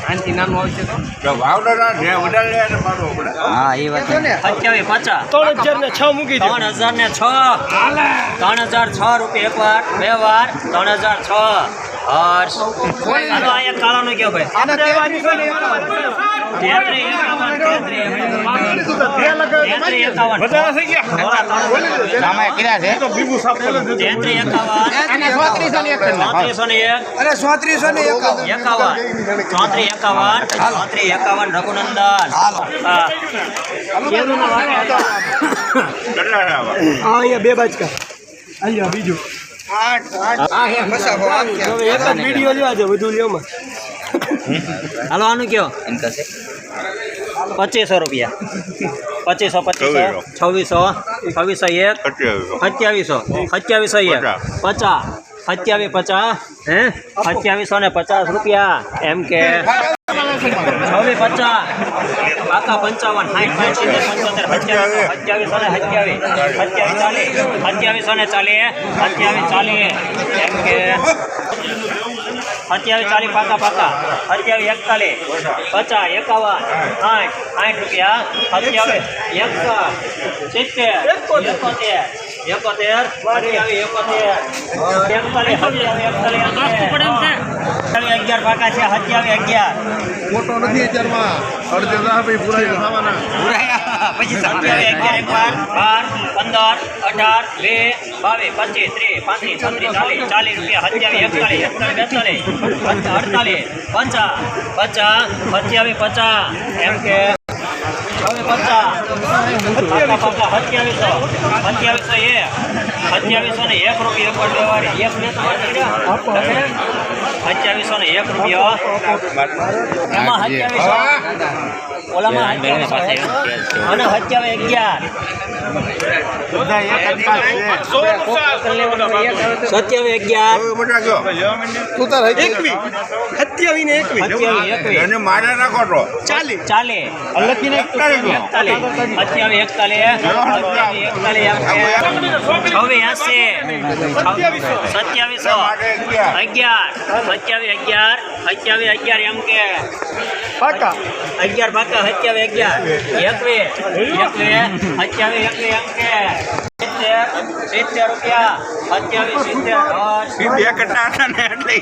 આનાથી નાનું આવશે તો? વાવડોના જે હા એ વાત સત્યાવીસ પચાસ. ત્રણ હજાર ને છ મૂકી ત્રણ હજાર ને છ. ત્રણ હજાર છ રૂપિયા એક વાર બે વાર ત્રણ હજાર છ. હર્ષ. અહીંયા કાળાનો કયો ભાઈ આને એકાવન. તેત્રી એકાવન રઘુનંદન. કેવું બે બાજકા. અહીંયા બીજું. બસાવો, આમ છે. હવે એક જ વીડિયો લેવા છે બધું હાલો આનું કયો? પચીસો રૂપિયા. પચીસો પચીસો. છવ્વીસો. છવ્વીસો એક. સત્યાવીસો. સત્યાવીસો. સત્યાવીસો એક. પચાસ. સત્યાવીસ પચાસ. હે? સત્યાવીસો ને પચાસ રૂપિયા. એમ કે. છવ્વીસ પચાસ આખા પંચાવન સાઠ પાંચ સિત્તેર પંચોતેર, સત્યાવીસો ને સત્યાવીસ. સત્યાવીસ ચાલીસ, સત્યાવીસો ચાલીસ, સત્યાવીસ ચાલીસ. એમ કે સત્યાવીસ ચાલીસ પાકા પાકા. સત્યાવીસ એકતાલીસ. પચાસ એકાવન આઠ આઠ રૂપિયા. સત્યાવીસ એકસઠ સિત્તેર એકોતેર. એકોતેર અઠ્યાવીસ એકોતેર. એકતાલીસ એકતાલીસ અગિયાર પાકા છે. સત્યાવીસ અગિયાર. મોટો નથી અત્યારમાં. અડધે દા ભાઈ થવાના સત્યાવીસ બાર પંદર, અઢાર, બે બાવીસ પચીસ, ત્રીસ, પાંત્રીસ, છત્રીસ, ચાલીસ ચાલીસ રૂપિયા, સત્યાવીસ, એકતાલીસ એકતાલીસ, બેતાલીસ, અડતાલીસ પચાસ પચાસ સત્યાવીસ પચાસ, એમ કે એક ને એક રૂપિયા પર વ્યવહાર એક ને ને એક રૂપિયા. એમાં સત્યાવીસો. ઓલામાં અને સત્યાવીસ અગિયાર. સત્યાવી એકવીસ મારે નાખો તો. ચાલે એકતાલીસ સત્યાવીસ. અગિયાર. સત્યાવીસ અગિયાર. સત્યાવીસ અગિયાર એમ કે પાકા. અગિયાર પાકા સત્યાવીસ અગિયાર. એકવીસ. એકવીસ સત્યાવીસ એકવીસ એમ કે સિત્તેર સિત્તેર રૂપિયા. સત્યાવીસ સિત્તેર. હર્ષ. બે કટ્ટા હતા ને એટલે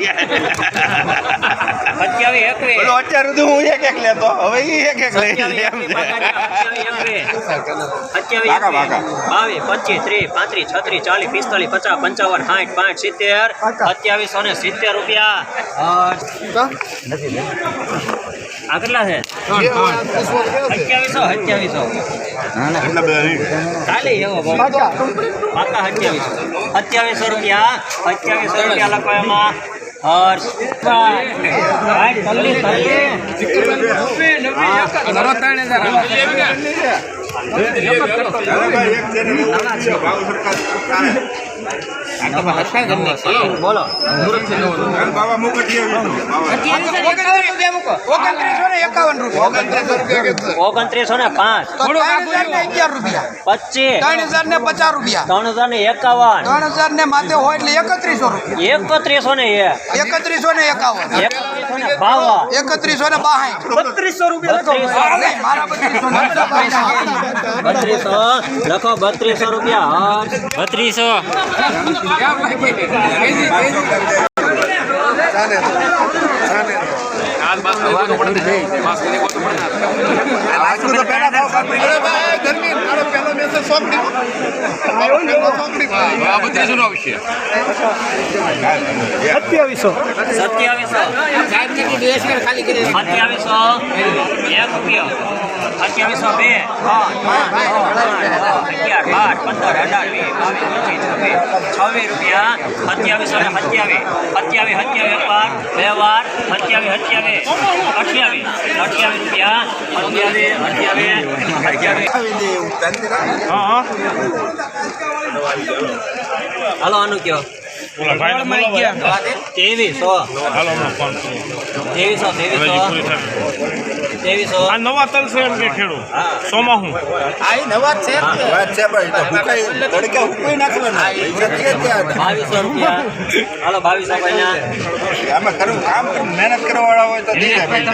સત્યાવીસ એકવીસ. પેલો અત્યારે તો હું એક એક લેતો. હવે ઈ એક એક લઈ લે એમ છે. ભાગા, ભાગા. બાવીસ પચીસ ત્રીસ પાંત્રીસ છત્રીસ ચાલીસ પિસ્તાલીસ પચાસ પંચાવન સાઠ પાંચ સિત્તેર. સત્યાવીસો ને સિત્તેર રૂપિયા. આ કેટલા છે. એવો પાકા. સત્યાવીસો સત્યાવીસો રૂપિયા. સત્યાવીસો રૂપિયા લખો એમાં. ચાલીસ, બોલો. બાબા ઓગણત્રીસો ને પાંચ. ત્રણ હજાર ને અગિયાર રૂપિયા. પચીસ. ત્રણ હજાર ને પચાસ રૂપિયા. ત્રણ હજાર ને એકાવન. ત્રણ હજાર ને માથે હોય એટલે એકત્રીસો રૂપિયા. એકત્રીસો ને એકત્રીસો ને એકાવન. એકત્રીસો ને બાહાઠ બત્રીસો રૂપિયા બત્રીસો. લખો બત્રીસો રૂપિયા. બત્રીસો. સત્યાવીસો. સત્યાવીસો સત્યાવીસો. એક રૂપિયો. સત્યાવીસો બે? અગિયાર બાર પંદર અઢાર વીસ બાવીસ પચીસ છવ્વીસ છવ્વીસ રૂપિયા સત્યાવીસો ને સત્યાવીસ. સત્યાવીસ સત્યાવીસ એક વાર બે વાર સત્યાવીસ સત્યાવીસ. અઠ્યાવીસ અઠ્યાવીસ રૂપિયા અઠ્યાવીસ અઠ્યાવીસ અઠ્યાવીસ હાલો આનું કયો? ત્રેવીસો ત્રેવીસો ત્રેવીસો આ નવા તલ છે એમ કે ખેડૂત નવા છે. વાત છે પણ તો ભૂકાઈ તડકે હુકાઈ નાખવાના. બાવીસો રૂપિયા. હાલો બાવીસો આમાં કરું કામ મહેનત કરવાવાળા હોય તો દઈ જાય ભાઈ.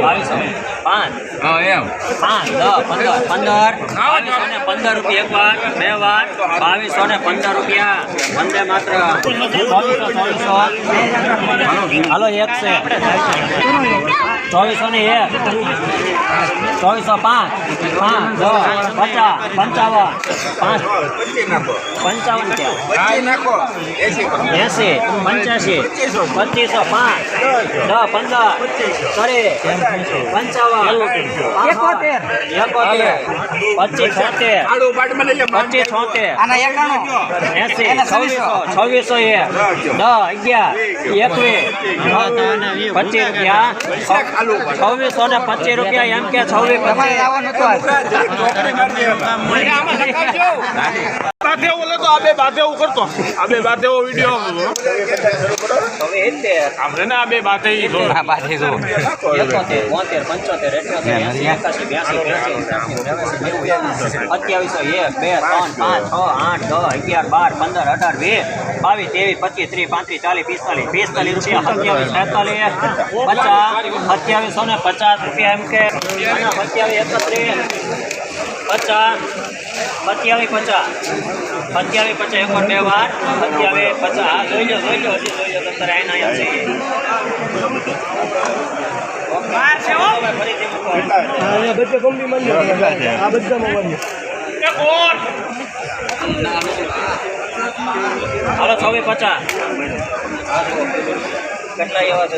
બાવીસો પાંચ. પાંચ દસ પંદર. પંદર. બાવીસો ને પંદર રૂપિયા એક વાર બે વાર. બાવીસો ને પંદર રૂપિયા. વંદે માત્ર હાલો એક છે. ચોવીસો ને એક. ચોવીસો પાંચ. પાંચ દસ પચાસ પંચાવન. પાંચ. પંચાવન એસી પંચ્યાસી પચીસો પાંચ. દસ પંદર. ત્રીસ પંચાવન. એકોતેર. એકોતેર. પચીસ છોતેર. પચીસ છોતેર. એસી છવ્વીસો છવ્વીસો એક. દસ અગિયાર એકવીસ પચીસ રૂપિયા છવ્વીસો ને પચીસ રૂપિયા એમ કે છવ્વીસ બાધે ઓલે તો આ બે બાધે એવું કરતો. આ બે બાધે ઓ વિડિયો હવે એતેર આપણે ને આ બે બાધે ઈ જો. આ બાધે ત્યાસી ચોરાસી, નેવું, અઠ્યાવીસો એક બે ત્રણ પાંચ છ આઠ દસ અગિયાર બાર પંદર અઢાર વીસ બાવીસ ત્રેવીસ પચીસ ત્રીસ પાંત્રીસ ચાલીસ પિસ્તાલીસ પિસ્તાલીસ રૂપિયા સત્યાવીસ છેતાલીસ પચાસ સત્યાવીસો ને પચાસ રૂપિયા એમ કે. પચાસ. સત્યાવીસ પચાસ. સત્યાવીસ પચાસ એક વાર બે વાર. સત્યાવીસ પચાસ. જોઈ લો જોઈ લો હજી જોઈ લો અત્યારે આઈને અહીંયા છે. બધે મંદિર આ બધામાં વાળીએ હાલો છવ્વીસ પચાસ. કેટલા એવા છે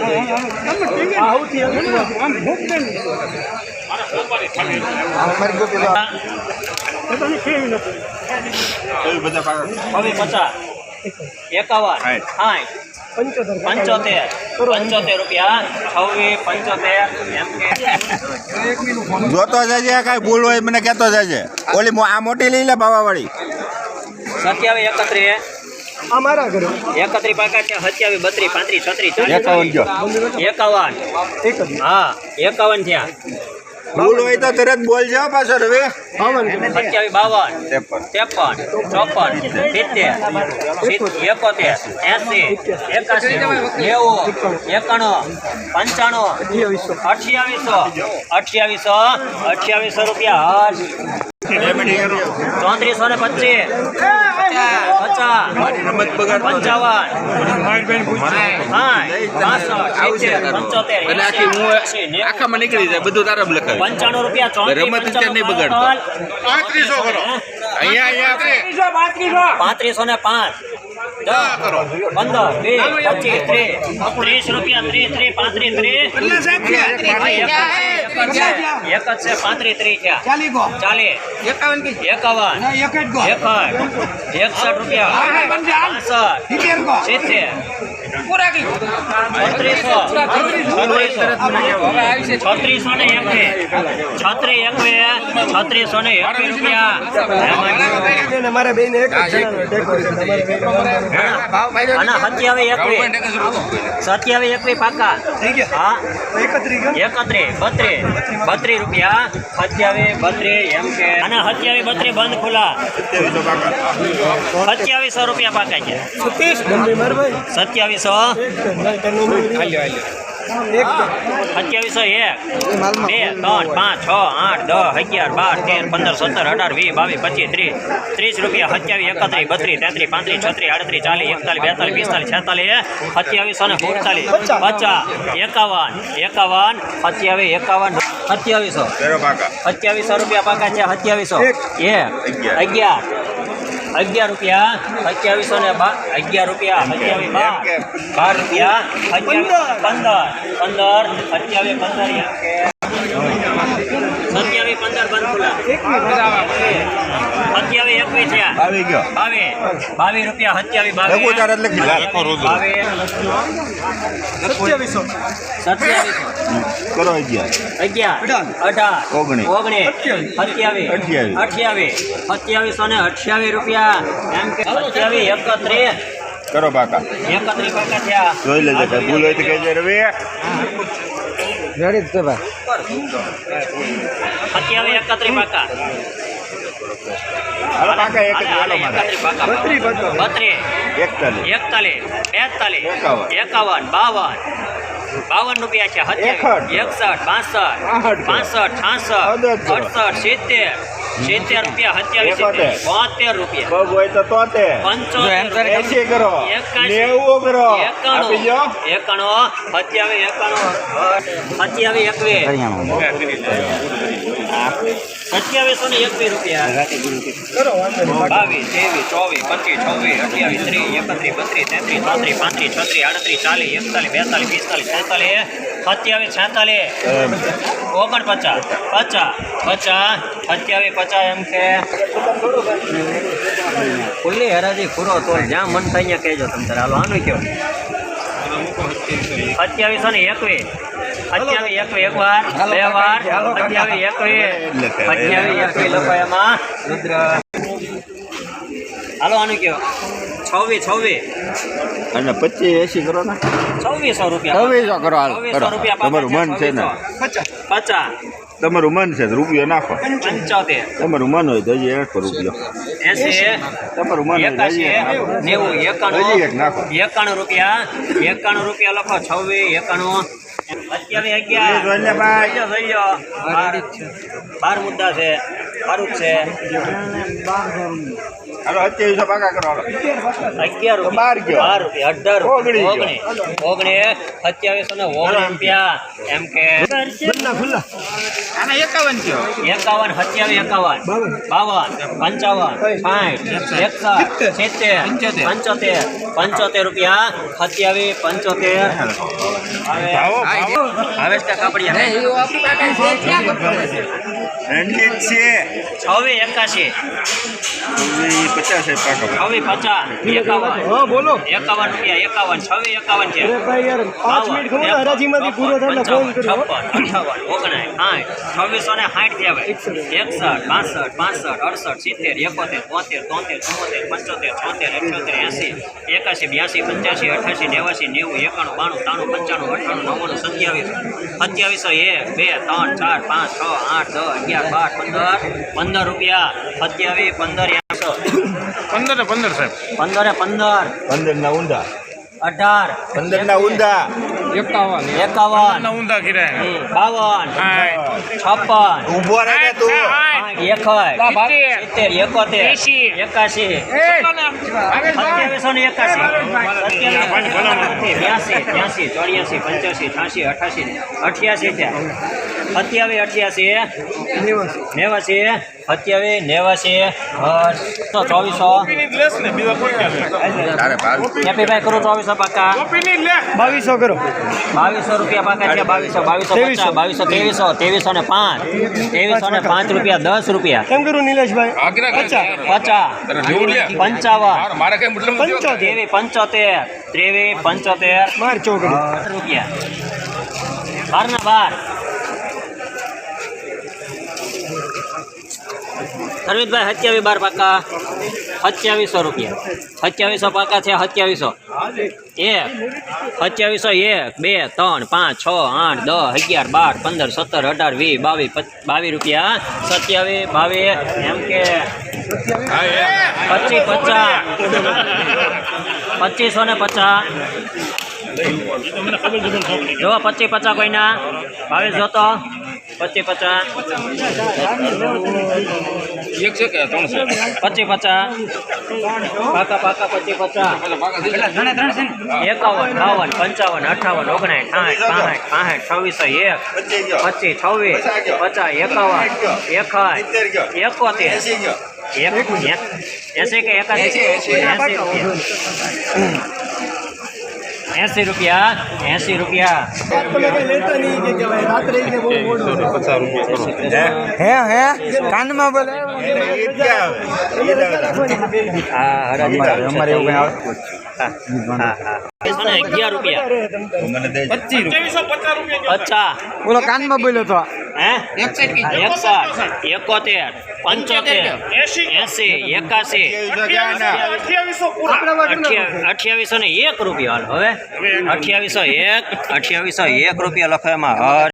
લો. આ સૌથી બધા પાકા. પચાસ. એકાવન સાઠ. સાઠ પંચોતેર પંચોતેર પંચોતેર રૂપિયા. છવ્વીસ પંચોતેર એમ કે જોતો જાજે કાંઈ ભૂલ હોય મને કહેતો છે ઓલી મો- આ મોટી લઈ લે ભાવાવાળી સત્યાવીસ એકત્રીસ. આ મારા ઘરે. એકત્રીસ પાકા છે સત્યાવીસ બત્રીસ પાંત્રીસ છત્રીસ એકાવન જો. એકાવન. એક હા એકાવન થયા. ભૂલ હોય તો તરત બોલજો પાછો રવે. બાવન. સત્યાવીસ બાવન. ત્રેપન. ચોપન સિત્તેર એકોતેર એસી એકાસી નેવું એકાણું પંચાણું અઠ્યાવીસો અઠ્યાવીસો અઠ્યાવીસો અઠ્યાવીસો રૂપિયા. હજ ચોત્રીસો ને પચીસ. આખામાં નીકળી જાય બધું તારા લખાય. પંચાણું રૂપિયા રમત અત્યારે નહીં બગાડતો. પાંત્રીસો કરો. અહીંયા અહીંયા. પાંત્રીસો ને પાંચ. દસ પંદર. ત્રીસ. રૂપિયા ત્રીસ ત્રીસ પાંત્રીસ ત્રીસ. એક જ છે પાંત્રીસ ત્રીસ થયા. ચાલી ગો. ચાલીસ. એકાવન એકાવન. ના, એક જ ગો. એકસઠ એકસઠ રૂપિયા. પાસઠ સિત્તેર છત્રીસો. છત્રીસો. ને એકવી છત્રીસ એકવી છત્રીસો ને એકવી રૂપિયા. અને મારા બેન એક જ છે. અને સત્યાવીસ એકવી સત્યાવીસ એકવી પાકા. એકત્રીસ બત્રીસ. બત્રીસ રૂપિયા. સત્યાવીસ બત્રીસ એમ કે. અને સત્યાવીસ બત્રીસ બંધ ખુલ્લા. સત્યાવીસો રૂપિયા પાકા છે. સત્યાવીસો સત્યાવીસો એક. બે ત્રણ પાંચ છ આઠ દસ અગિયાર બાર તેર પંદર સત્તર અઢાર વીસ બાવીસ પચીસ ત્રીસ. ત્રીસ રૂપિયા સત્યાવીસ એકત્રીસ બત્રીસ તેત્રીસ પાંત્રીસ છત્રીસ આડત્રીસ ચાલીસ એકતાલીસ બેતાલીસ પિસ્તાલીસ છેતાલીસ સત્યાવીસો ને સુડતાલીસ. પચાસ. એકાવન. એકાવન સત્યાવીસ એકાવન. સત્યાવીસો. સત્યાવીસો રૂપિયા પાકા છે સત્યાવીસો. એક. અગિયાર. અગિયાર રૂપિયા સત્યાવીસો ને બા અગિયાર રૂપિયા સત્યાવીસ બાર બાર રૂપિયા પંદર પંદર સત્યાવીસ પંદર એમ કે. આવી ગયો. રૂપિયા સત્યાવીસો સત્યાવીસ. કરો અગિયાર. અગિયાર. અઢાર. ઓગણીસ. ઓગણીસ. સત્યાવીસ. અઠ્યાવીસ. અઠ્યાવીસ. સત્યાવીસો ને અઠ્યાવીસ રૂપિયા. એમ કે સત્યાવીસ એકત્રીસ. કરો પાકા. એકત્રીસ ટકા થયા. જોઈ લેજે કઈ ભૂલ હોય તો કહેજે રવિ રેડી જ છે ભાઈ. સત્યાવીસ એકત્રીસ પાકા. એકાવન. બાવન. બાવન રૂપિયા છે એકસઠ. બાસઠ પાસઠ છાસઠ. અડસઠ સિત્તેર. સિત્તેર રૂપિયા સત્યાવીસ એકોતેર. બોતેર રૂપિયા. બબ હોય તો તોતેર. પંચોતેર એસી કરો એકાશી. નેવું કરો. આપી એકાણું દો. એકાણું સત્યાવીસ એકાણું. સત્યાવીસ એકવીસ. સત્યાવીસો ને એકવીસ રૂપિયા. બાવીસ ત્રેવીસ ચોવીસ પચીસ છવ્વીસ અઠ્યાવીસ ત્રીસ એકત્રીસ બત્રીસ તેત્રીસ ચોત્રીસ પાંત્રીસ છત્રીસ આડત્રીસ ચાલીસ એકતાલીસ બેતાલીસ પિસ્તાલીસ છેતાલીસ સત્યાવીસ છેતાલીસ ઓગણપચાસ પચાસ પચાસ સત્યાવીસ પચાસ એમ કે. ખુલ્લી હરાજી પૂરો તો જ્યાં મન થાય ત્યાં કહેજો તમે તારે. હાલો આનું કયો? અત્યાવીસો ને એકવીસ સત્યાવીસ એકવીસ એક વાર બે વાર. સત્યાવીસ એકવીસ સત્યાવીસ એકવીસ લખો એમાં. રુદ્ર. હાલો આનું કયો? છવ્વીસ છવ્વીસ. અને પચીસ એસી કરો ને. છવ્વીસો રૂપિયા. છવ્વીસો કરો હાલ કરો. તમારું મન છે ને. પચાસ. તમારું મન છે રૂપિયો નાખો. પંચોતેર. તમારું મન હોય તો હજી એક રૂપિયો. તમારું મન હોય હજી એક. નેવું. હજી એકાણું એક નાખો. એકાણું રૂપિયા. એકાણું રૂપિયા લખો છવ્વીસ એકાણું. અત્યારે અગિયાર. બાર મુદ્દા છે. સારું જ છે હાલો અત્યાવીસો પાકા કરો અગિયાર બાર બાર રૂપિયા અઢાર ઓગણીસ ગયો. ઓગણીસ ઓગણીસ ને ઓગણીસ રૂપિયા એમ કે ખુલ્લા ખુલ્લા આના એકાવન કયો એકાવન સત્યાવીસ એકાવન બાવન પંચાવન સાઠ એકસઠ સિત્તેર પંચોતેર પંચોતેર રૂપિયા સત્યાવીસ પંચોતેર હવે હવે કાપડિયા રણજીત છે. હવે એકાશી. પચાસ છે પચાસ એકાવન. હા બોલો. એકાવન રૂપિયા એકાવન છવ્વીસ એકાવન છે. પાંચ મિનિટ ખબર હરાજીમાંથી પૂરો થાય ફોન કર્યો છપ્પન અઠાવન ઓગણાય સાઠ છવ્વીસો ને સાઠ થયા એકસઠ. બાસઠ પાસઠ અડસઠ સિત્તેર એકોતેર બોતેર તોતેર ચુમ્મોતેર પંચોતેર છોતેર અઠ્યોતેર એસી એકાસી બ્યાસી પંચ્યાસી અઠાસી નેવાસી નેવું એકાણું બાણું ત્રાણું પંચાણું અઠાણું નવ્વાણું સત્યાવીસ. સત્યાવીસો એક બે ત્રણ ચાર પાંચ છ આઠ દસ અગિયાર બાર પંદર પંદર રૂપિયા સત્યાવીસ પંદર એકસો પંદર ને પંદર સાહેબ. પંદરે પંદર પંદર. ના ઊંધા. અઢાર. પંદર ના ઊંધા. એકાવન. એકાવન. ઊંધા કર્યા બાવન. છપ્પન. ઊભો રહે તું. એકોતેર. એકાશી. સત્યાવીસો ને એકાશી. બ્યાસી ત્યાસી ચોર્યાસી પંચ્યાસી છ્યાસી અઠાસી અઠ્યાસી થયા. સત્યાવીસ અઠ્યાસી. નેવાસી. સત્યાવીસ નેવાસી. તો ચોવીસો. કેપીભાઈ કરું ચોવીસો પાકા. બાવીસો કરો. બાવીસો રૂપિયા પાકા છે બાવીસો બાવીસો ત્રેવીસો. પચાસ બાવીસો ત્રેવીસો ત્રેવીસો ને પાંચ. ત્રેવીસો ને પાંચ રૂપિયા દસ રૂપિયા. કેમ કરું નિલેશભાઈ? પચાસ. પંચાવન. મારે પંચોતેર. ત્રેવીસ પંચોતેર. ત્રેવીસ પંચોતેર. ચોકડી. રૂપિયા. બાર ના બાર. હરમિતભાઈ સત્યાવીસ બાર પાકા. સત્યાવીસો રૂપિયા. સત્યાવીસો પાકા છે સત્યાવીસો. એક સત્યાવીસો એક, બે, ત્રણ, પાંચ, છ, આઠ, દસ, અગિયાર, બાર, પંદર, સત્તર, અઢાર, વીસ, બાવીસ બાવીસ રૂપિયા. સત્યાવીસ, બાવીસ, એમ કે પચીસ, પચાસ. પચીસો ને પચાસ. જો, પચીસ, પચાસ કોઈના. બાવીસ જોતો પચીસ પચાસ. એક છે કે ત્રણ છે? પચીસ પચાસ. પાકા પાકા પચીસ પચાસ. એકાવન બાવન પંચાવન અઠાવન ઓગણાઠ સાઠ પાંઠ પાંઠ છવ્વીસો એક પચીસ છવ્વીસ પચાસ એકાવન એકાઠ એકોતેર. એસી એક એસી કે એકાસી? એસી રૂપિયા. એસી રૂપિયા એસી રૂપિયા. હે હે કાનમાં બોલે. હા અમારે એવું કઈ આવે? અગિયાર રૂપિયા ત્રેવીસો પચાસ રૂપિયા. પચાસ બોલો કાનમાં બોલ્યો તો. એકોતેર. પંચોતેર. એસી એકાસી અઠ્યાવીસો ને એક રૂપિયા હાલો. હવે અઠ્યાવીસો એક અઠ્યાવીસો એક રૂપિયા લખવામાં હર